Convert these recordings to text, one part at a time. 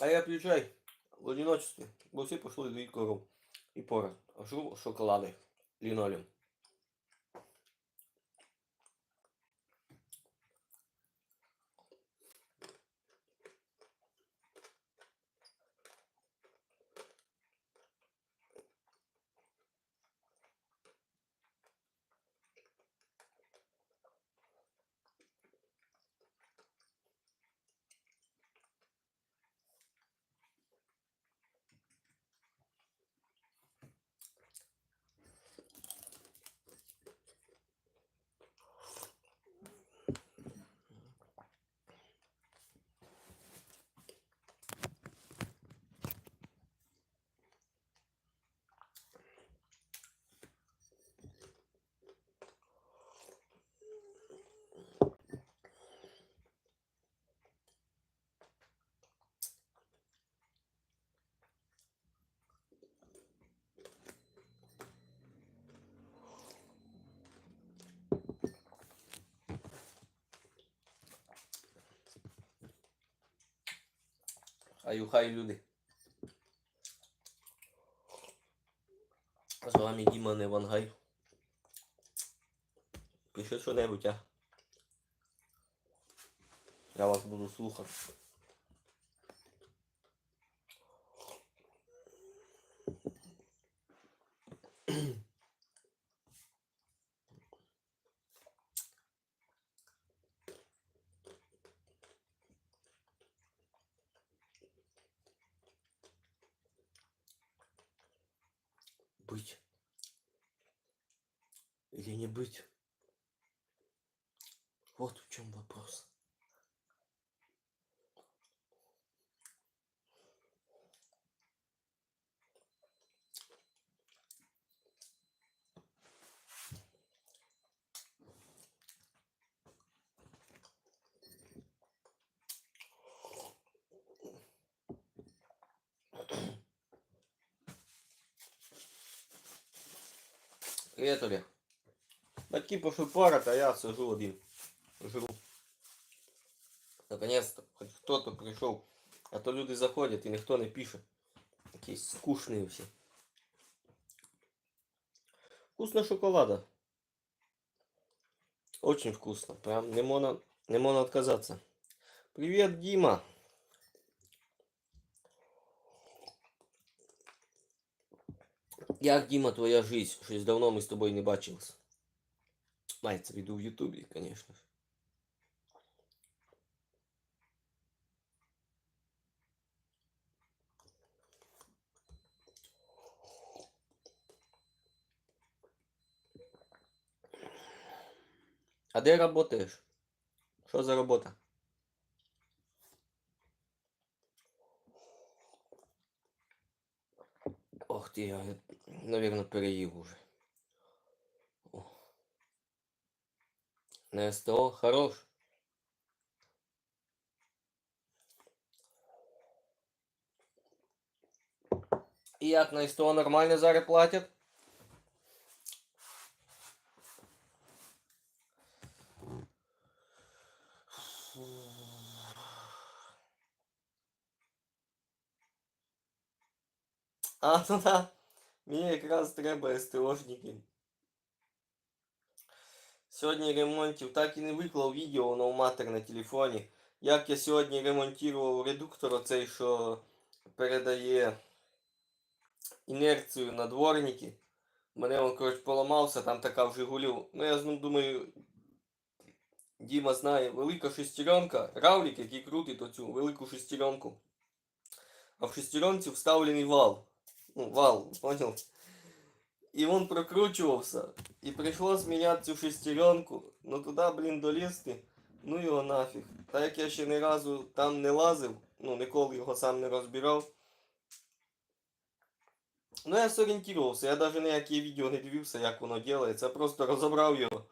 А я чай в одиночестві, бо всі пішли до коров і пора. А жру шоколади, лінолеум. Хай хай люди. З вами Діма не Вангай. Пиши що-небудь, а. Я вас буду слухати. Не быть? Вот в чем вопрос. Привет, Олег. Батьки пошли парать, а я сижу один. Жру. Наконец-то хоть кто-то пришел. А то люди заходят и никто не пишет. Такие скучные все. Вкусно шоколада. Очень вкусно. Прям не можно, не можно отказаться. Привет, Дима. Як, Діма, твоя жизнь? Щось давно ми з тобою не бачились. Мається в виду в Ютубі, звісно ж. А де работаешь? Що за робота? Ох ты, я, наверное, переїв уже. На СТО хорош. І як на СТО нормально зараз платять? А, ну да. Мені якраз треба СТОшників. Сьогодні ремонтів так і не виклав відео на на телефоні. Як я сьогодні ремонтував редуктор оцей, що передає інерцію на дворники. Мене він, коротше, поламався, там така в Жигулів. Ну я ну, думаю, Діма знає, велика шестеренка, равлік, який крутить оцю велику шестеренку. А в шестеренці вставлений вал. Ну, вал, понял? И он прокручивался. И пришлось менять цю шестеренку. Ну туди, блін, долізти. Ну його нафіг. Так як я ще ні разу там не лазив, ну ніколи його сам не розбирав. Ну я зорієнтувався, я навіть ніякі відео не дивився, як воно робиться. Я просто розібрав його.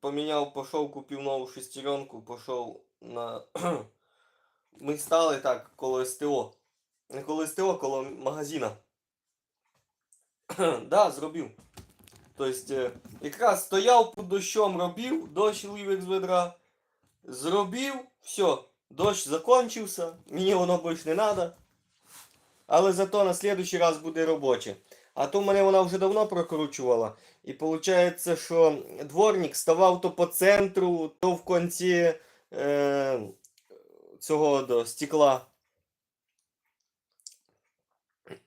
Поміняв, пішов, купив нову шестеренку, пішов на. Ми стали так коло СТО. Не коло СТО, коло магазина. да, зробив. Тобто, е, якраз стояв під дощом, робив, дощ лив як з ведра. Зробив, все. Дощ закончився, мені воно більше не треба. Але зато на следующий раз буде робоче. А то мене вона вже давно прокручувала. І виходить, що дворник ставав то по центру, то в кінці е, цього до стекла.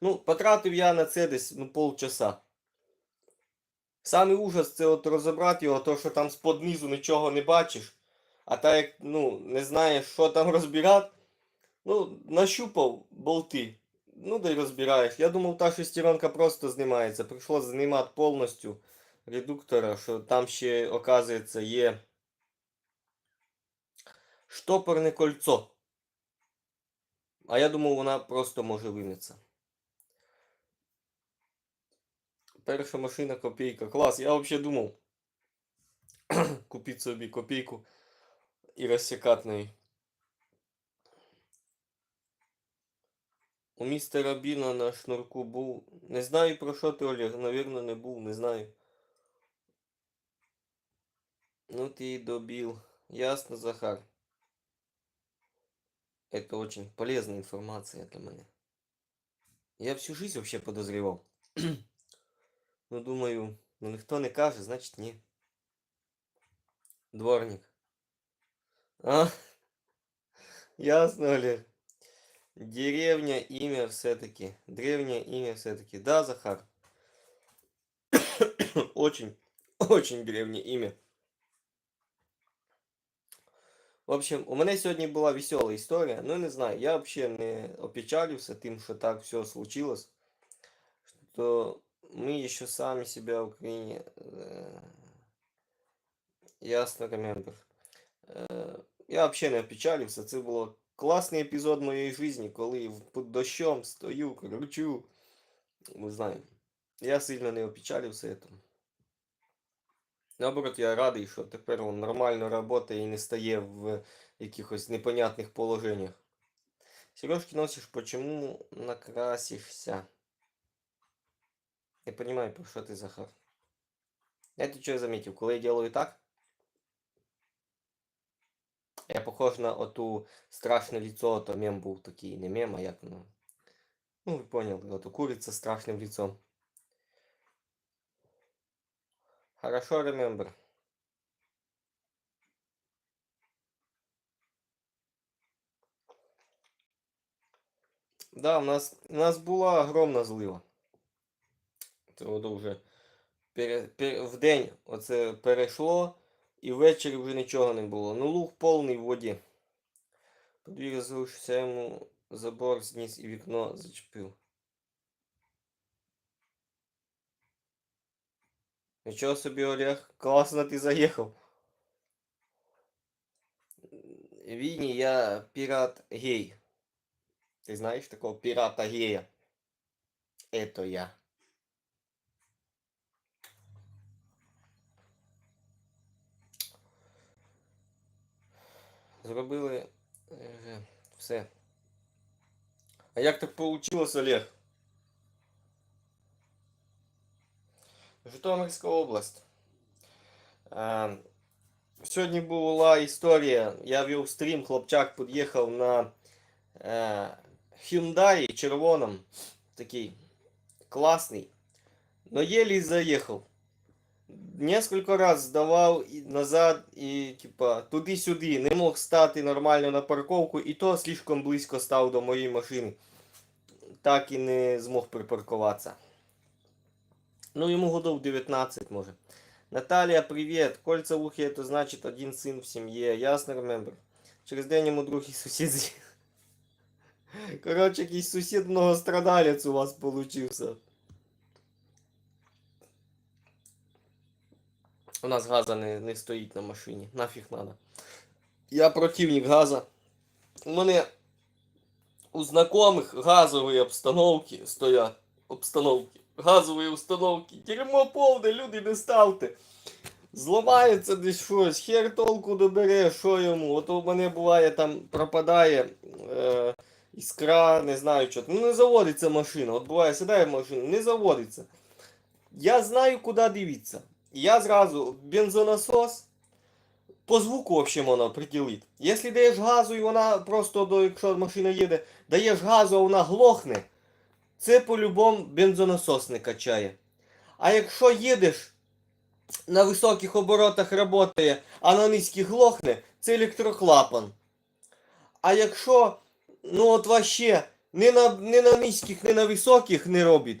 ну, потратив я на це десь ну, полчаса. Самий ужас це от розібрати його, то що там з-под низу нічого не бачиш. А так як ну, не знаєш, що там розбирати, ну, нащупав болти. Ну, да й розбираєш. Я думав, та шестеренка просто знімається. Прийшлося знімати повністю редуктора, що там ще, оказується, є штопорне кольцо. А я думав, вона просто може вимитися. Перша машина копійка. Клас. Я взагалі думав купити собі копійку і розсікати неї. У містера Біна на шнурку був. Не знаю про що ти, Олег, навірно, не був, не знаю. Ну ты и добил. Ясно, Захар. Это очень полезная информация для меня. Я всю жизнь вообще подозревал. ну, думаю, ну никто не каже, значит ні. Дворник. А? Ясно, Олег. Деревня, имя все-таки. Древнее имя все-таки. Да, Захар? очень, очень древнее имя. В общем, у мене сьогодні була весела історія. Ну, не знаю, я взагалі не опечалився тим, що так все случилось. Что мы еще сами себя в Украине э, ясно remember. Э, Я взагалі не опечалився. Це було класний епізод моєї житті, коли в- під дощом стою, кручу. Не знаю. Я сильно не опечалився этому. Наоборот, я радий, що тепер він нормально працює і не стає в якихось непонятних положеннях. Сережки носишь, почему накрасишься? Не понимаю, про що ти, Захар. Знаєте, що я замітив? Коли я делаю так, я похож на оту страшне лицо, то мем був такий, не мем, а як ну. Ну, ви поняли, оту куриця з страшним лицом. Хорошо, remember. Да, у нас, у нас була огромна злива. Це от вже пере, пере, в день оце перейшло, і ввечері вже нічого не було. Ну, луг повний в воді. Подвір'я залишився йому забор зніс і вікно зачепив. Нічого собі, Олег, класно ти заїхав. Винни, я пират гей. Ты знаешь такого пирата гея? Это я. Зробили е, все. А як так получилось, Олег? Житомирська область. Сьогодні була історія. Я вів стрім, хлопчак під'їхав на е, Hyundai червоному. Такий класний. Но еле заїхав. Несколько раз здавав і назад і типа туди-сюди. Не мог стати нормально на парковку, і то слишком близько став до моєї машини. Так і не змог припаркуватися. Ну, йому годов 19 може. Наталья, привет. Кольца в ухе, это значит один сын в семье. Ясно, remember? Через день ему другий сусід з'їв. Короче, якийсь сусід многострадалець у вас получився. У нас газа не, не стоїть на машині. Нафіг надо. Я противник газа. У мене у знакомих газові обстановки стоять. Обстановки. Газові установки. Дерьмо повне, люди не ставте. Зламається десь щось, хер толку добере, що йому. От у мене буває там пропадає е, іскра, не знаю що. Ну не заводиться машина. От буває, сідає в машину, не заводиться. Я знаю, куди дивитися. Я зразу бензонасос, по звуку взагалі можна приділити. Якщо даєш газу і вона просто, до, якщо машина їде, даєш газу, а вона глохне, це по-любому бензонасос не качає. А якщо їдеш на високих оборотах працює, а на низьких глохне, це електроклапан. А якщо, ну от вообще, не на, не на низьких, не на високих не робить,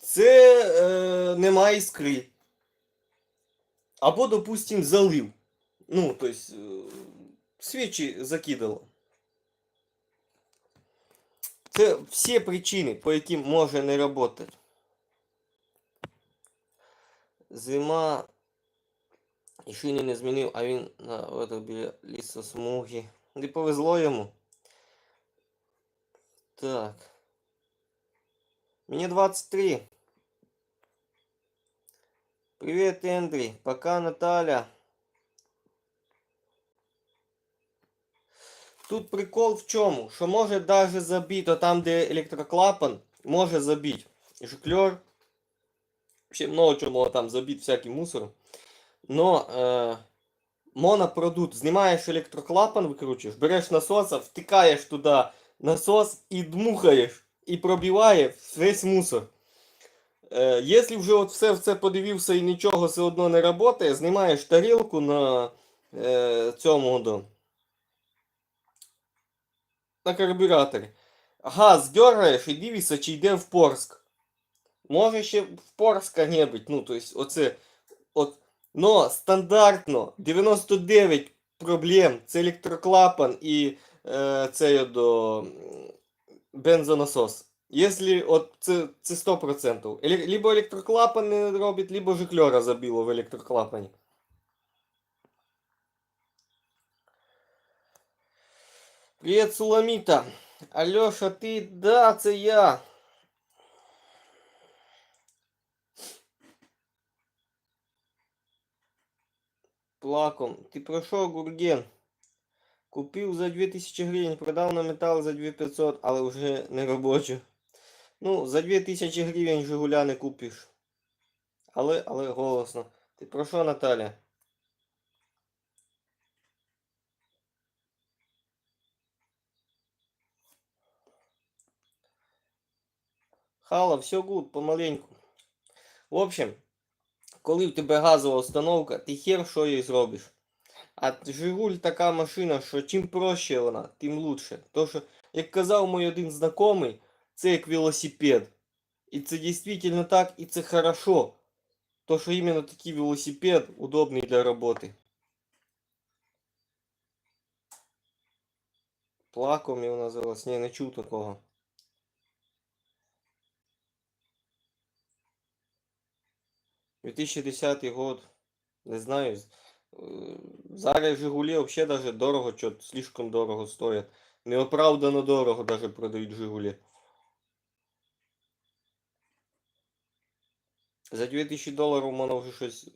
це е, немає іскри. Або, допустим, залив. Ну, то есть, е, свічі закидало. Це всі причини, по яким може не працювати. Зима і шини не змінив, а він на біля лісосмуги. Не повезло йому. Так. Мені 23. Привет, Эндрей. Пока, Наталя. Тут прикол в чому? Що може даже забити, там, де електроклапан, може забити. Жуклер. Ще много чого там забити, всякий мусор. Но е, монопродукт. Знімаєш електроклапан, викручуєш, береш насоса, втикаєш туди насос і дмухаєш. І пробиває весь мусор. Е, Якщо вже от все в це подивився і нічого все одно не працює, знімаєш тарілку на е, цьому до, на карбюраторі. Газ дергаєш і дивишся, чи йде в Порск. Може ще в Порска не бути. Ну, то оце, от, но стандартно 99 проблем це електроклапан і е, це до бензонасос. Если от це, це 100%. Либо електроклапан не робить, либо жиклера забило в електроклапані. Привет, Суламіта. Альоша, ти? Да, це я. Плаком. Ти про що, Гурген? Купив за 2000 гривень, продав на метал за 2500, але вже не робочу. Ну, за 2000 гривень Жигуля не купиш. Але, але голосно. Ти про що, Наталя? Хала, все гуд, помаленьку. В общем, коли в тебе газова установка, ти хер що їй зробиш. А Жигуль така машина, що чим проще вона, тим лучше. То що, як казав мій один знайомий, це як велосипед. І це дійсно так, і це хорошо. То що іменно такий велосипед удобний для роботи. Плаком його називалось. Ні, не чув такого. — 2010 год. Не знаю. е, Зараз Жигулі взагалі даже дорого, що слишком дорого стоять. Неоправдано дорого даже продають Жигулі. За 2000 доларів можна вже щось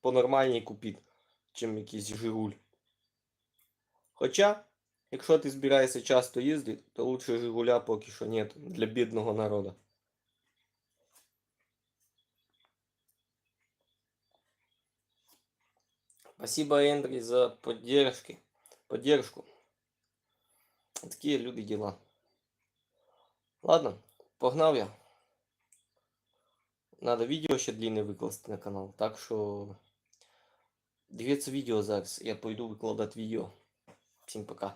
понормальній купити, чим якийсь Жигуль. Хоча, якщо ти збираєшся часто їздити, то лучше Жигуля поки що нет для бідного народу. Спасибо, Эндрей, за поддержки. поддержку. Такие люди дела. Ладно, погнав я. Надо відео ще длинне викласти на канал. Так що дивіться відео зараз. Я пойду викладати відео. Всім пока.